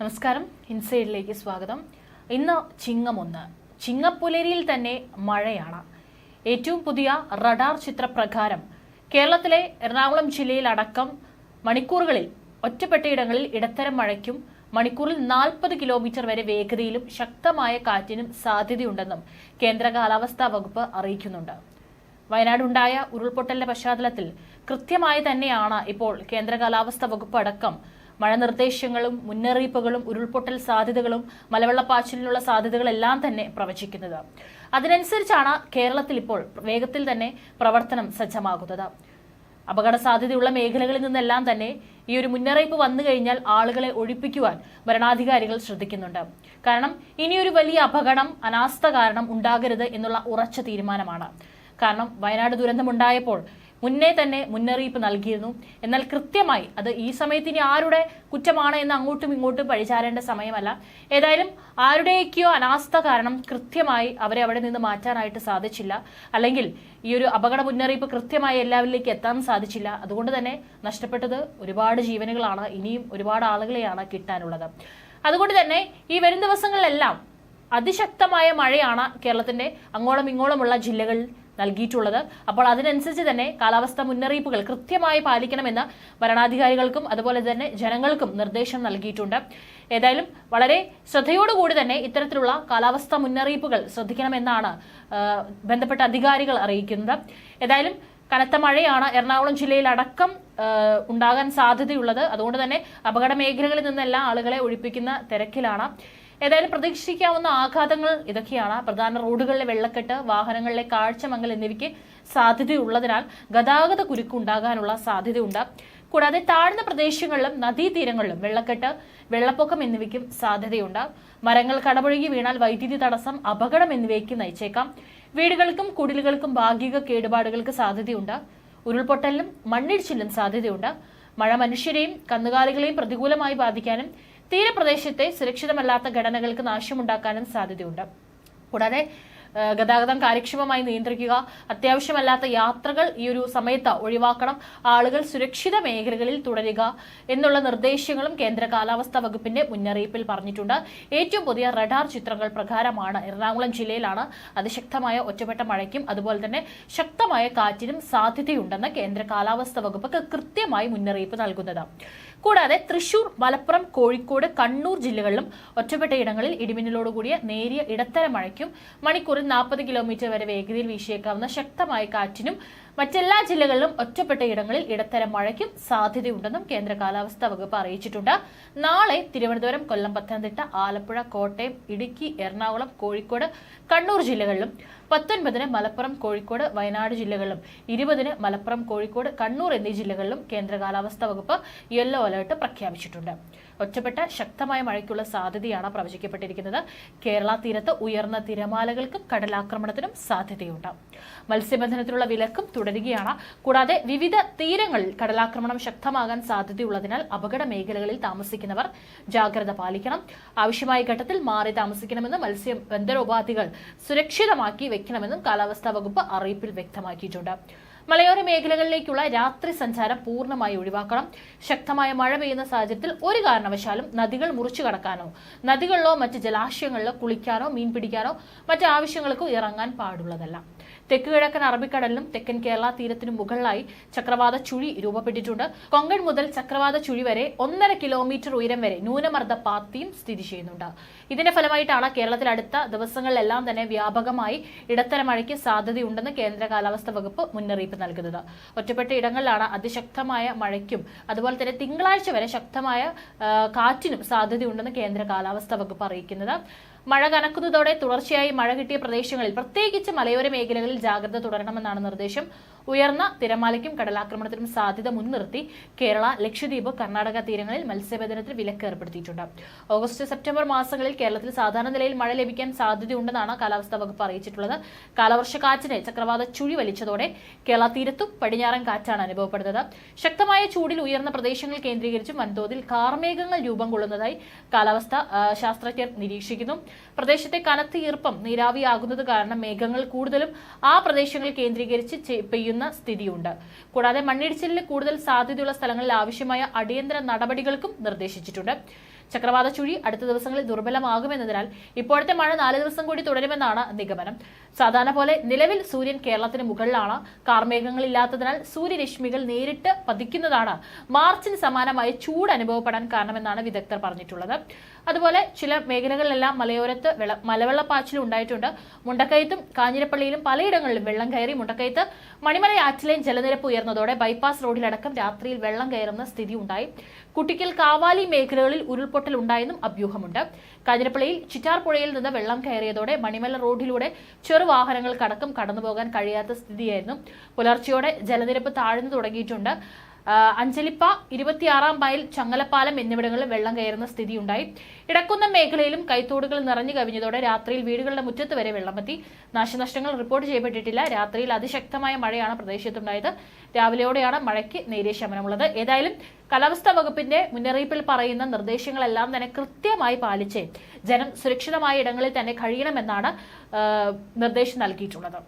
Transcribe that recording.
നമസ്കാരം. ഇൻസൈഡിലേക്ക് സ്വാഗതം. ഇന്ന് ചിങ്ങമൊന്ന്. ചിങ്ങപ്പുലരിയിൽ തന്നെ മഴയാണ്. ഏറ്റവും പുതിയ റഡാർ ചിത്രപ്രകാരം കേരളത്തിലെ എറണാകുളം ജില്ലയിൽ അടക്കം മണിക്കൂറുകളിൽ ഒറ്റപ്പെട്ടയിടങ്ങളിൽ ഇടത്തരം മഴയ്ക്കും മണിക്കൂറിൽ നാൽപ്പത് കിലോമീറ്റർ വരെ വേഗതയിലും ശക്തമായ കാറ്റിനും സാധ്യതയുണ്ടെന്നും കേന്ദ്ര കാലാവസ്ഥാ വകുപ്പ് അറിയിക്കുന്നുണ്ട്. വയനാടുണ്ടായ ഉരുൾപൊട്ടലിന്റെ പശ്ചാത്തലത്തിൽ കൃത്യമായി തന്നെയാണ് ഇപ്പോൾ കേന്ദ്ര കാലാവസ്ഥാ വകുപ്പ് അടക്കം മഴ നിർദ്ദേശങ്ങളും മുന്നറിയിപ്പുകളും ഉരുൾപൊട്ടൽ സാധ്യതകളും മലവെള്ളപ്പാച്ചിലിനുള്ള സാധ്യതകളെല്ലാം തന്നെ പ്രവചിക്കുന്നത്. അതിനനുസരിച്ചാണ് കേരളത്തിൽ ഇപ്പോൾ വേഗത്തിൽ തന്നെ പ്രവർത്തനം സജ്ജമാകുന്നത്. അപകട സാധ്യതയുള്ള മേഖലകളിൽ നിന്നെല്ലാം തന്നെ ഈ ഒരു മുന്നറിയിപ്പ് വന്നു കഴിഞ്ഞാൽ ആളുകളെ ഒഴിപ്പിക്കുവാൻ ഭരണാധികാരികൾ ശ്രദ്ധിക്കുന്നുണ്ട്. കാരണം ഇനിയൊരു വലിയ അപകടം അനാസ്ഥ കാരണം ഉണ്ടാകരുത് എന്നുള്ള ഉറച്ച തീരുമാനമാണ്. കാരണം വയനാട് ദുരന്തമുണ്ടായപ്പോൾ മുന്നേ തന്നെ മുന്നറിയിപ്പ് നൽകിയിരുന്നു. എന്നാൽ കൃത്യമായി അത് ഈ സമയത്ത് ഇനി ആരുടെ കുറ്റമാണ് എന്ന് അങ്ങോട്ടും ഇങ്ങോട്ടും പഴിചാരേണ്ട സമയമല്ല. ഏതായാലും ആരുടെയൊക്കെയോ അനാസ്ഥ കാരണം കൃത്യമായി അവരെ അവിടെ നിന്ന് മാറ്റാനായിട്ട് സാധിച്ചില്ല. അല്ലെങ്കിൽ ഈ ഒരു അപകട മുന്നറിയിപ്പ് കൃത്യമായി എല്ലാവരിലേക്ക് എത്താൻ സാധിച്ചില്ല. അതുകൊണ്ട് തന്നെ നഷ്ടപ്പെട്ടത് ഒരുപാട് ജീവനുകളാണ്. ഇനിയും ഒരുപാട് ആളുകളെയാണ് കിട്ടാനുള്ളത്. അതുകൊണ്ട് തന്നെ ഈ വരും ദിവസങ്ങളിലെല്ലാം അതിശക്തമായ മഴയാണ് കേരളത്തിന്റെ അങ്ങോളം ഇങ്ങോളമുള്ള ജില്ലകളിൽ നൽകിയിട്ടുള്ളത്. അപ്പോൾ അതിനനുസരിച്ച് തന്നെ കാലാവസ്ഥാ മുന്നറിയിപ്പുകൾ കൃത്യമായി പാലിക്കണമെന്ന് ഭരണാധികാരികൾക്കും അതുപോലെ തന്നെ ജനങ്ങൾക്കും നിർദ്ദേശം നൽകിയിട്ടുണ്ട്. ഏതായാലും വളരെ ശ്രദ്ധയോടുകൂടി തന്നെ ഇത്തരത്തിലുള്ള കാലാവസ്ഥാ മുന്നറിയിപ്പുകൾ ശ്രദ്ധിക്കണമെന്നാണ് ബന്ധപ്പെട്ട അധികാരികൾ അറിയിക്കുന്നത്. ഏതായാലും കനത്ത മഴയാണ് എറണാകുളം ജില്ലയിൽ അടക്കം ഉണ്ടാകാൻ സാധ്യതയുള്ളത്. അതുകൊണ്ട് തന്നെ അപകട മേഖലകളിൽ നിന്നെല്ലാം ആളുകളെ ഒഴിപ്പിക്കുന്ന തിരക്കിലാണ്. ഏതായാലും പ്രതീക്ഷിക്കാവുന്ന ആഘാതങ്ങൾ ഇതൊക്കെയാണ്. പ്രധാന റോഡുകളിലെ വെള്ളക്കെട്ട് വാഹനങ്ങളിലെ കാഴ്ചമങ്ങൽ എന്നിവയ്ക്ക് സാധ്യതയുള്ളതിനാൽ ഗതാഗത കുരുക്കുണ്ടാകാനുള്ള സാധ്യതയുണ്ട്. കൂടാതെ താഴ്ന്ന പ്രദേശങ്ങളിലും നദീതീരങ്ങളിലും വെള്ളക്കെട്ട് വെള്ളപ്പൊക്കം എന്നിവയ്ക്കും സാധ്യതയുണ്ട്. മരങ്ങൾ കടപുഴകി വീണാൽ വൈദ്യുതി തടസ്സം അപകടം എന്നിവയ്ക്ക് നയിച്ചേക്കാം. വീടുകൾക്കും കുടിലുകൾക്കും ഭാഗിക കേടുപാടുകൾക്ക് സാധ്യതയുണ്ട്. ഉരുൾപൊട്ടലിനും മണ്ണിടിച്ചിലും സാധ്യതയുണ്ട്. മഴ മനുഷ്യരെയും കന്നുകാലികളെയും പ്രതികൂലമായി ബാധിക്കാനും തീരപ്രദേശത്തെ സുരക്ഷിതമല്ലാത്ത ഘടനകൾക്ക് നാശമുണ്ടാക്കാനും സാധ്യതയുണ്ട്. കൂടാതെ ഗതാഗതം കാര്യക്ഷമമായി നിയന്ത്രിക്കുക. അത്യാവശ്യമല്ലാത്ത യാത്രകൾ ഈ ഒരു സമയത്ത് ഒഴിവാക്കണം. ആളുകൾ സുരക്ഷിത മേഖലകളിൽ തുടരുക എന്നുള്ള നിർദ്ദേശങ്ങളും കേന്ദ്ര കാലാവസ്ഥാ വകുപ്പിന്റെ മുന്നറിയിപ്പിൽ പറഞ്ഞിട്ടുണ്ട്. ഏറ്റവും പുതിയ റഡാർ ചിത്രങ്ങൾ പ്രകാരമാണ് എറണാകുളം ജില്ലയിലാണ് അതിശക്തമായ ഒറ്റപ്പെട്ട മഴയ്ക്കും അതുപോലെ തന്നെ ശക്തമായ കാറ്റിനും സാധ്യതയുണ്ടെന്ന് കേന്ദ്ര കാലാവസ്ഥാ വകുപ്പ് കൃത്യമായി മുന്നറിയിപ്പ് നൽകുന്നത്. കൂടാതെ തൃശൂർ മലപ്പുറം കോഴിക്കോട് കണ്ണൂർ ജില്ലകളിലും ഒറ്റപ്പെട്ട ഇടങ്ങളിൽ ഇടിമിന്നലോടുകൂടിയ നേരിയ ഇടത്തരം മഴയ്ക്കും മണിക്കൂറിൽ നാൽപ്പത് കിലോമീറ്റർ വരെ വേഗതയിൽ വീശിയേക്കാവുന്ന ശക്തമായ കാറ്റിനും മറ്റെല്ലാ ജില്ലകളിലും ഒറ്റപ്പെട്ട ഇടങ്ങളിൽ ഇടത്തരം മഴയ്ക്കും സാധ്യതയുണ്ടെന്നും കേന്ദ്ര കാലാവസ്ഥാ വകുപ്പ് അറിയിച്ചിട്ടുണ്ട്. നാളെ തിരുവനന്തപുരം കൊല്ലം പത്തനംതിട്ട ആലപ്പുഴ കോട്ടയം ഇടുക്കി എറണാകുളം കോഴിക്കോട് കണ്ണൂർ ജില്ലകളിലും പത്തൊൻപതിന് മലപ്പുറം കോഴിക്കോട് വയനാട് ജില്ലകളിലും ഇരുപതിന് മലപ്പുറം കോഴിക്കോട് കണ്ണൂർ എന്നീ ജില്ലകളിലും കേന്ദ്ര കാലാവസ്ഥാ വകുപ്പ് യെല്ലോ അലർട്ട് പ്രഖ്യാപിച്ചിട്ടുണ്ട്. ഒറ്റപ്പെട്ട ശക്തമായ മഴയ്ക്കുള്ള സാധ്യതയാണ് പ്രവചിക്കപ്പെട്ടിരിക്കുന്നത്. കേരള തീരത്ത് ഉയർന്ന തിരമാലകൾക്കും കടലാക്രമണത്തിനും സാധ്യതയുണ്ട്. മത്സ്യബന്ധനത്തിനുള്ള വിലക്കും തുടരുകയാണ്. കൂടാതെ വിവിധ തീരങ്ങളിൽ കടലാക്രമണം ശക്തമാകാൻ സാധ്യതയുള്ളതിനാൽ അപകട മേഖലകളിൽ താമസിക്കുന്നവർ ജാഗ്രത പാലിക്കണം. ആവശ്യമായ ഘട്ടത്തിൽ മാറി താമസിക്കണമെന്ന് മത്സ്യബന്ധനോപാധികൾ സുരക്ഷിതമാക്കി വെക്കണമെന്നും കാലാവസ്ഥാ വകുപ്പ് അറിയിപ്പിൽ വ്യക്തമാക്കിയിട്ടുണ്ട്. മലയോര മേഖലകളിലേക്കുള്ള രാത്രി സഞ്ചാരം പൂർണമായി ഒഴിവാക്കണം. ശക്തമായ മഴ പെയ്യുന്ന സാഹചര്യത്തിൽ ഒരു കാരണവശാലും നദികൾ മുറിച്ചു കടക്കാനോ നദികളിലോ മറ്റ് ജലാശയങ്ങളിലോ കുളിക്കാനോ മീൻ പിടിക്കാനോ മറ്റ് ആവശ്യങ്ങൾക്കോ ഇറങ്ങാൻ പാടുള്ളതല്ല. തെക്ക് കിഴക്കൻ അറബിക്കടലിനും തെക്കൻ കേരള തീരത്തിനും മുകളിലായി ചക്രവാത ചുഴി രൂപപ്പെട്ടിട്ടുണ്ട്. കൊങ്കൺ മുതൽ ചക്രവാത ചുഴി വരെ ഒന്നര കിലോമീറ്റർ ഉയരം വരെ ന്യൂനമർദ്ദ പാത്തിയും സ്ഥിതി ചെയ്യുന്നുണ്ട്. ഇതിന്റെ ഫലമായിട്ടാണ് കേരളത്തിൽ അടുത്ത ദിവസങ്ങളിലെല്ലാം തന്നെ വ്യാപകമായി ഇടത്തരം മഴയ്ക്ക് സാധ്യതയുണ്ടെന്ന് കേന്ദ്ര കാലാവസ്ഥാ വകുപ്പ് മുന്നറിയിപ്പ് നൽകുന്നത്. ഒറ്റപ്പെട്ട ഇടങ്ങളിലാണ് അതിശക്തമായ മഴയ്ക്കും അതുപോലെ തന്നെ തിങ്കളാഴ്ച വരെ ശക്തമായ കാറ്റിനും സാധ്യതയുണ്ടെന്ന് കേന്ദ്ര കാലാവസ്ഥാ വകുപ്പ് അറിയിക്കുന്നത്. മഴ കനക്കുന്നതോടെ തുടർച്ചയായി മഴ കിട്ടിയ പ്രദേശങ്ങളിൽ പ്രത്യേകിച്ച് മലയോര മേഖലകളിൽ ജാഗ്രത തുടരണമെന്നാണ് നിർദ്ദേശം. ഉയർന്ന തിരമാലയ്ക്കും കടലാക്രമണത്തിനും സാധ്യത മുൻനിർത്തി കേരള ലക്ഷദ്വീപ് കർണാടക തീരങ്ങളിൽ മത്സ്യബന്ധനത്തിന് വിലക്ക് ഏർപ്പെടുത്തിയിട്ടുണ്ട്. ഓഗസ്റ്റ് സെപ്റ്റംബർ മാസങ്ങളിൽ കേരളത്തിൽ സാധാരണ നിലയിൽ മഴ ലഭിക്കാൻ സാധ്യതയുണ്ടെന്നാണ് കാലാവസ്ഥാ വകുപ്പ് അറിയിച്ചിട്ടുള്ളത്. കാലവർഷക്കാറ്റിനെ ചക്രവാത ചുഴി വലിച്ചതോടെ കേരള തീരത്തും പടിഞ്ഞാറൻ കാറ്റാണ് അനുഭവപ്പെടുന്നത്. ശക്തമായ ചൂടിൽ ഉയർന്ന പ്രദേശങ്ങൾ കേന്ദ്രീകരിച്ചും വൻതോതിൽ കാർമേഘങ്ങൾ രൂപം കൊള്ളുന്നതായി കാലാവസ്ഥ ശാസ്ത്രജ്ഞർ നിരീക്ഷിക്കുന്നു. പ്രദേശത്തെ കനത്ത ഈർപ്പം നീരാവിയാകുന്നത് കാരണം മേഘങ്ങൾ കൂടുതലും ആ പ്രദേശങ്ങൾ കേന്ദ്രീകരിച്ച് പെയ്യുന്ന സ്ഥിതിയുണ്ട്. കൂടാതെ മണ്ണിടിച്ചിലിന് കൂടുതൽ സാധ്യതയുള്ള സ്ഥലങ്ങളിൽ ആവശ്യമായ അടിയന്തര നടപടികൾക്കും നിർദ്ദേശിച്ചിട്ടുണ്ട്. ചക്രവാത ചുഴി അടുത്ത ദിവസങ്ങളിൽ ദുർബലമാകുമെന്നതിനാൽ ഇപ്പോഴത്തെ മഴ നാല് ദിവസം കൂടി തുടരുമെന്നാണ് നിഗമനം. സാധാരണ പോലെ നിലവിൽ സൂര്യൻ കേരളത്തിന് മുകളിലാണ്. കാർമേഘങ്ങളില്ലാത്തതിനാൽ സൂര്യരശ്മികൾ നേരിട്ട് പതിക്കുന്നതാണ്. മാർച്ചിന് സമാനമായ ചൂട് അനുഭവപ്പെടാൻ കാരണമെന്നാണ് വിദഗ്ധർ പറഞ്ഞിട്ടുള്ളത്. അതുപോലെ ചില മേഖലകളിലെല്ലാം മലയോരത്ത് വെള്ള മലവെള്ളപ്പാച്ചിലും ഉണ്ടായിട്ടുണ്ട്. മുണ്ടക്കയത്തും കാഞ്ഞിരപ്പള്ളിയിലും പലയിടങ്ങളിലും വെള്ളം കയറി മുണ്ടക്കയത്ത് മണിമല ആറ്റിലെയും ജലനിരപ്പ് ഉയർന്നതോടെ ബൈപ്പാസ് റോഡിലടക്കം രാത്രിയിൽ വെള്ളം കയറുന്ന സ്ഥിതി ഉണ്ടായി കുട്ടിക്കൽ കാവാലി മേഖലകളിൽ ഉരുൾപൊട്ടൽ ഉണ്ടായെന്നും അഭ്യൂഹമുണ്ട്. കാഞ്ഞിരപ്പള്ളിയിൽ ചിറ്റാർ പുഴയിൽ നിന്ന് വെള്ളം കയറിയതോടെ മണിമല റോഡിലൂടെ ചെറുവാഹനങ്ങൾക്കടക്കം കടന്നുപോകാൻ കഴിയാത്ത സ്ഥിതിയായിരുന്നു. പുലർച്ചെയോടെ ജലനിരപ്പ് താഴ്ന്നു തുടങ്ങിയിട്ടുണ്ട്. അഞ്ചലിപ്പ ഇരുപത്തിയാറാം മൈൽ ചങ്ങലപ്പാലം എന്നിവിടങ്ങളിൽ വെള്ളം കയറുന്ന സ്ഥിതിയുണ്ടായി. ഇടക്കുന്ന മേഖലയിലും കൈത്തോടുകൾ നിറഞ്ഞു കവിഞ്ഞതോടെ രാത്രിയിൽ വീടുകളുടെ മുറ്റത്ത് വരെ വെള്ളമെത്തി. നാശനഷ്ടങ്ങൾ റിപ്പോർട്ട് ചെയ്യപ്പെട്ടിട്ടില്ല. രാത്രിയിൽ അതിശക്തമായ മഴയാണ് പ്രദേശത്തുണ്ടായത്. രാവിലെയോടെയാണ് മഴയ്ക്ക് നേരിയ ശമനമുള്ളത്. ഏതായാലും കാലാവസ്ഥാ വകുപ്പിന്റെ മുന്നറിയിപ്പിൽ പറയുന്ന നിർദ്ദേശങ്ങളെല്ലാം തന്നെ കൃത്യമായി പാലിച്ച് ജനം സുരക്ഷിതമായ ഇടങ്ങളിൽ തന്നെ കഴിയണമെന്നാണ് നിർദ്ദേശം നൽകിയിട്ടുള്ളത്.